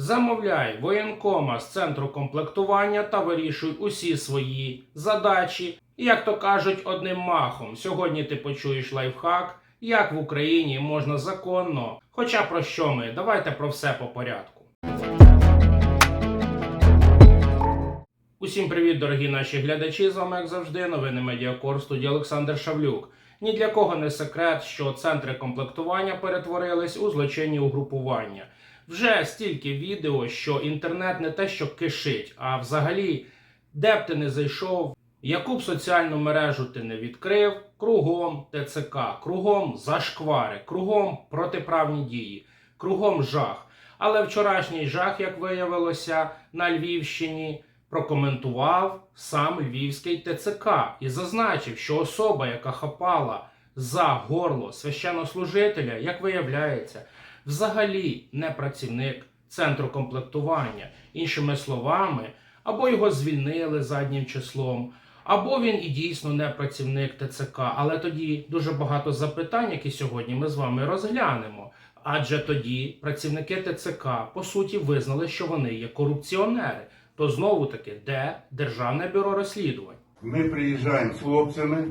Замовляй воєнкома з центру комплектування та вирішуй усі свої задачі. І, як то кажуть, одним махом. Сьогодні ти почуєш лайфхак, як в Україні можна законно. Хоча про що ми? Давайте про все по порядку. Усім привіт, дорогі наші глядачі. З вами, як завжди, новини Медіакор студії Олександр Шавлюк. Ні для кого не секрет, що центри комплектування перетворились у злочинні угрупування. Вже стільки відео, що інтернет не те, що кишить, а взагалі, де б ти не зайшов, яку б соціальну мережу ти не відкрив, кругом ТЦК, кругом зашквари, кругом протиправні дії, кругом жах. Але вчорашній жах, як виявилося, на Львівщині прокоментував сам львівський ТЦК і зазначив, що особа, яка хапала за горло священнослужителя, як виявляється, взагалі не працівник центру комплектування. Іншими словами, або його звільнили заднім числом, або він і дійсно не працівник ТЦК. Але тоді дуже багато запитань, які сьогодні ми з вами розглянемо. Адже тоді працівники ТЦК по суті визнали, що вони є корупціонери. То знову таки, де Державне бюро розслідувань? Ми приїжджаємо з хлопцями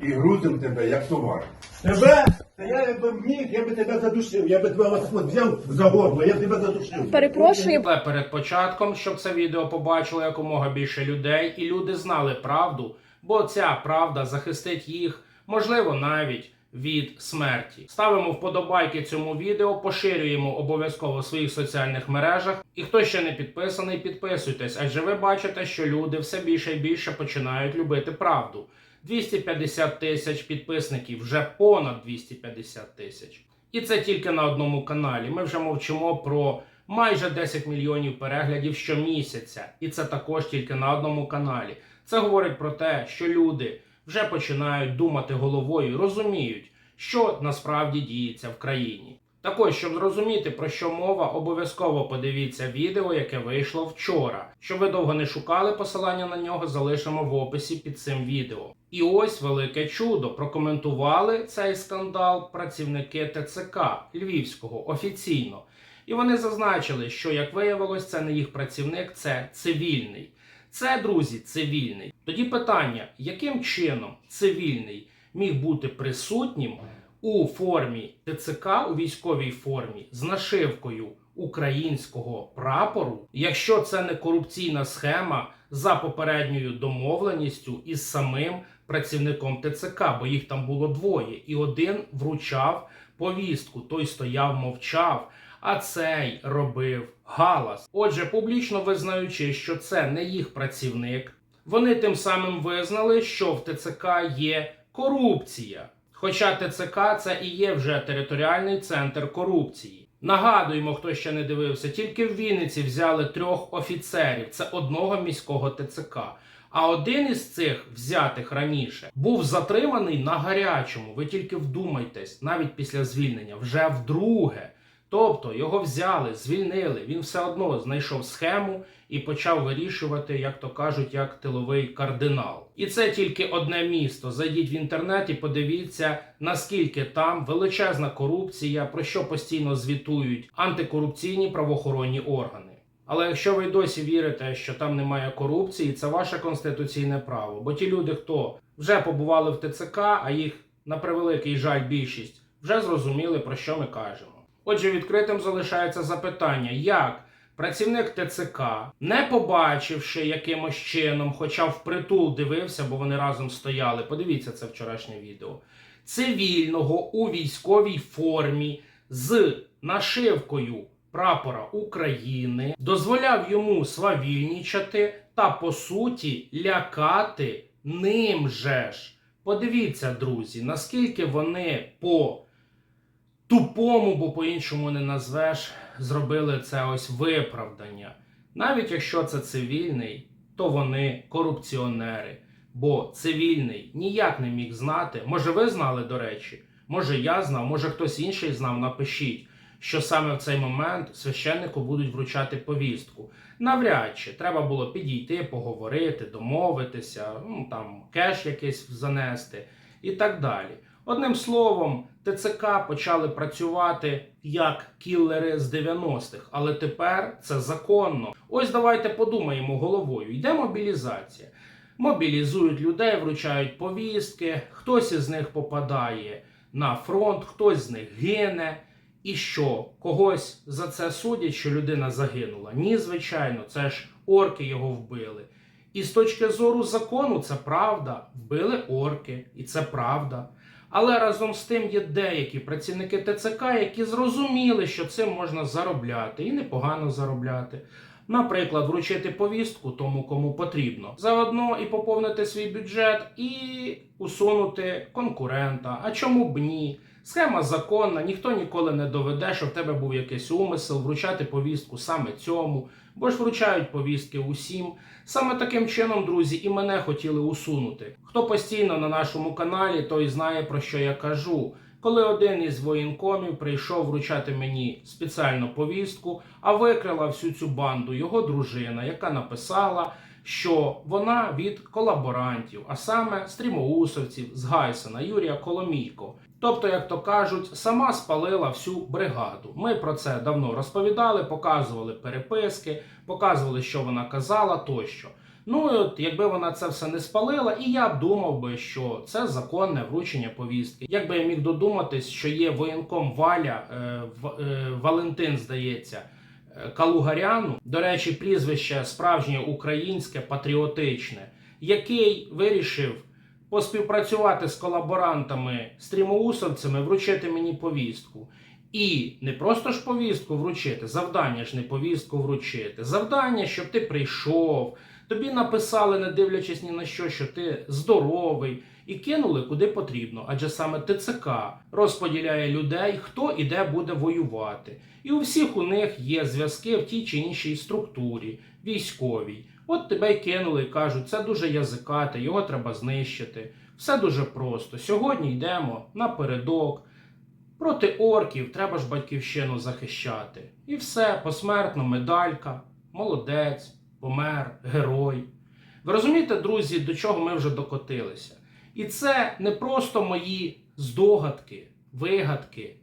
і грузимо тебе як товар. Тебе? Та я би міг, я би тебе задушив, я би тебе от взяв за горло, я б тебе задушив. Перепрошую, Але перед початком, щоб це відео побачило якомога більше людей, і люди знали правду, бо ця правда захистить їх, можливо, навіть від смерті. Ставимо вподобайки цьому відео, поширюємо обов'язково в своїх соціальних мережах. І хто ще не підписаний, підписуйтесь, адже ви бачите, що люди все більше і більше починають любити правду. 250 тисяч підписників, вже понад 250 тисяч. І це тільки на одному каналі. Ми вже мовчимо про майже 10 мільйонів переглядів щомісяця. І це також тільки на одному каналі. Це говорить про те, що люди вже починають думати головою, розуміють, що насправді діється в країні. Також, щоб зрозуміти про що мова, обов'язково подивіться відео, яке вийшло вчора. Щоб ви довго не шукали, посилання на нього залишимо в описі під цим відео. І ось велике чудо. Прокоментували цей скандал працівники ТЦК Львівського офіційно. І вони зазначили, що як виявилось, це не їх працівник, це цивільний. Це, друзі, цивільний. Тоді питання: яким чином цивільний міг бути присутнім у формі ТЦК у військовій формі з нашивкою українського прапору, якщо це не корупційна схема за попередньою домовленістю із самим працівником ТЦК, бо їх там було двоє, і один вручав повістку, той стояв, мовчав. А цей робив галас. Отже, публічно визнаючи, що це не їх працівник, вони тим самим визнали, що в ТЦК є корупція. Хоча ТЦК це і є вже територіальний центр корупції. Нагадуємо, хто ще не дивився, тільки в Вінниці взяли трьох офіцерів. Це одного міського ТЦК. А один із цих взятих раніше був затриманий на гарячому. Ви тільки вдумайтесь, навіть після звільнення, вже вдруге. Тобто його взяли, звільнили. Він все одно знайшов схему і почав вирішувати, як то кажуть, як тиловий кардинал. І це тільки одне місто. Зайдіть в інтернет і подивіться, наскільки там величезна корупція, про що постійно звітують антикорупційні правоохоронні органи. Але якщо ви досі вірите, що там немає корупції, це ваше конституційне право. Бо ті люди, хто вже побували в ТЦК, а їх на превеликий жаль більшість, вже зрозуміли про що ми кажемо. Отже, відкритим залишається запитання, як працівник ТЦК, не побачивши якимось чином, хоча впритул дивився, бо вони разом стояли. Подивіться це вчорашнє відео. Цивільного у військовій формі з нашивкою прапора України дозволяв йому свавільнічати та по суті лякати ним же ж. Подивіться, друзі, наскільки вони по тупому, бо по-іншому не назвеш, зробили це ось виправдання. Навіть якщо це цивільний, то вони корупціонери. Бо цивільний ніяк не міг знати. Може, ви знали, до речі, може я знав, може хтось інший знав, напишіть, що саме в цей момент священнику будуть вручати повістку. Навряд чи треба було підійти, поговорити, домовитися, ну там кеш якийсь занести і так далі. Одним словом, ТЦК почали працювати як кіллери з 90-х, але тепер це законно. Ось давайте подумаємо головою. Йде мобілізація. Мобілізують людей, вручають повістки, хтось із них попадає на фронт, хтось з них гине. І що? Когось за це судять, що людина загинула? Ні, звичайно, це ж орки його вбили. І з точки зору закону це правда. Вбили орки, і це правда. Але разом з тим є деякі працівники ТЦК, які зрозуміли, що цим можна заробляти і непогано заробляти. Наприклад, вручити повістку тому, кому потрібно, заодно і поповнити свій бюджет, і усунути конкурента. А чому б ні? Схема законна, ніхто ніколи не доведе, що в тебе був якийсь умисел вручати повістку саме цьому, бо ж вручають повістки усім. Саме таким чином, друзі, і мене хотіли усунути. Хто постійно на нашому каналі, той знає про що я кажу. Коли один із воєнкомів прийшов вручати мені спеціальну повістку, а викрила всю цю банду його дружина, яка написала, що вона від колаборантів, а саме стрімоусовців з Гайсена Юрія Коломійко. Тобто, як то кажуть, сама спалила всю бригаду. Ми про це давно розповідали, показували переписки, показували, що вона казала тощо. Ну і от якби вона це все не спалила, і я б думав би, що це законне вручення повістки. Якби я міг додуматись, що є воєнком Валя е, В- е, Валентин, здається, е, Калугаряну, до речі, прізвище справжнє українське, патріотичне, який вирішив поспівпрацювати з колаборантами стрімоусовцями, вручити мені повістку. І не просто ж повістку вручити, завдання ж не повістку вручити. Завдання, щоб ти прийшов, тобі написали, не дивлячись ні на що, що ти здоровий, і кинули куди потрібно. Адже саме ТЦК розподіляє людей, хто і де буде воювати. І у всіх у них є зв'язки в тій чи іншій структурі, військовій. От тебе й кинули і кажуть, це дуже язикате, його треба знищити. Все дуже просто. Сьогодні йдемо напередок. Проти орків треба ж батьківщину захищати. І все, посмертно, медалька, молодець, помер, герой. Ви розумієте, друзі, до чого ми вже докотилися? І це не просто мої здогадки, вигадки,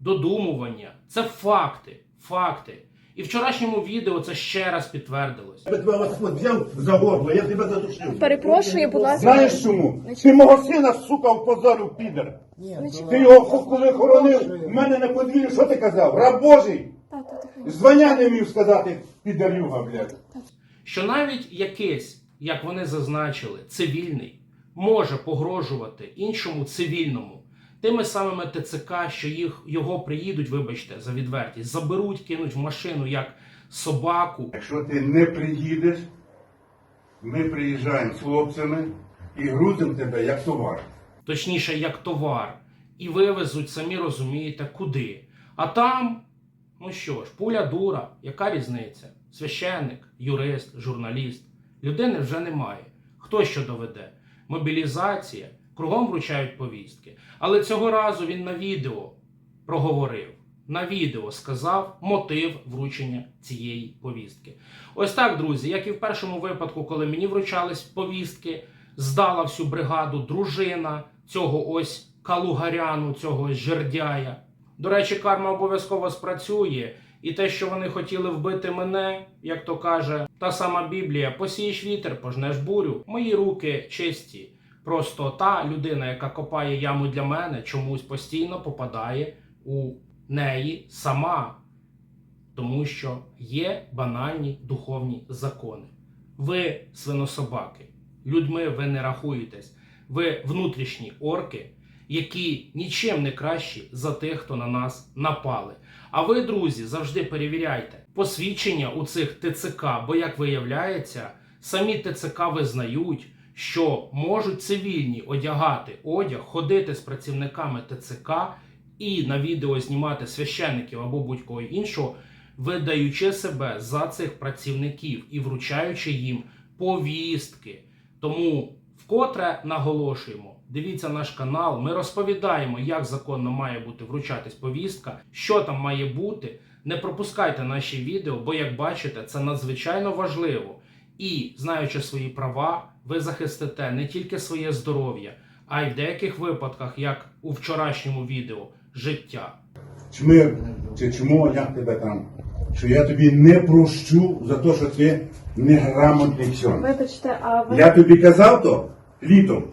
додумування. Це факти. Факти. І вчорашньому відео це ще раз підтвердилось. Я тебе взяв за горло, я тебе задушив. Перепрошую, будь ласка. Знаєш чому? Ти мого сина, сука, впозорив, підер. Ти його хо- коли хоронив, в мене на подвір'ї, що ти казав? Раб Божий! Звання не міг сказати, підарюга, блядь. що навіть якийсь, як вони зазначили, цивільний може погрожувати іншому цивільному тими самими ТЦК, що їх його приїдуть, вибачте, за відвертість, заберуть, кинуть в машину як собаку. Якщо ти не приїдеш, ми приїжджаємо з хлопцями і грузимо тебе як товар. точніше, як товар, і вивезуть, самі розумієте, куди. А там, ну що ж, пуля дура, яка різниця? Священник, юрист, журналіст. Людини вже немає. Хто що доведе? Мобілізація, кругом вручають повістки. Але цього разу він на відео проговорив. На відео сказав мотив вручення цієї повістки. Ось так, друзі, як і в першому випадку, коли мені вручались повістки, здала всю бригаду дружина цього ось калугаряну, цього жердяя. До речі, карма обов'язково спрацює, і те, що вони хотіли вбити мене, як то каже, та сама Біблія, посієш вітер, пожнеш бурю. Мої руки чисті. Просто та людина, яка копає яму для мене, чомусь постійно попадає у неї сама. Тому що є банальні духовні закони. Ви свинособаки, людьми ви не рахуєтесь. Ви внутрішні орки, які нічим не кращі за тих, хто на нас напали. А ви, друзі, завжди перевіряйте посвідчення у цих ТЦК, бо, як виявляється, самі ТЦК визнають, що можуть цивільні одягати одяг, ходити з працівниками ТЦК і на відео знімати священників або будь-кого іншого, видаючи себе за цих працівників і вручаючи їм повістки. Тому вкотре наголошуємо. Дивіться наш канал. Ми розповідаємо, як законно має бути вручатись повістка, що там має бути. Не пропускайте наші відео, бо, як бачите, це надзвичайно важливо. І, знаючи свої права, ви захистите не тільки своє здоров'я, а й в деяких випадках, як у вчорашньому відео, життя. чмир чи чому як тебе там, що я тобі не прощу за те, що ти неграмотний ксьон. Вибачте, а ви Я тобі казав то літом,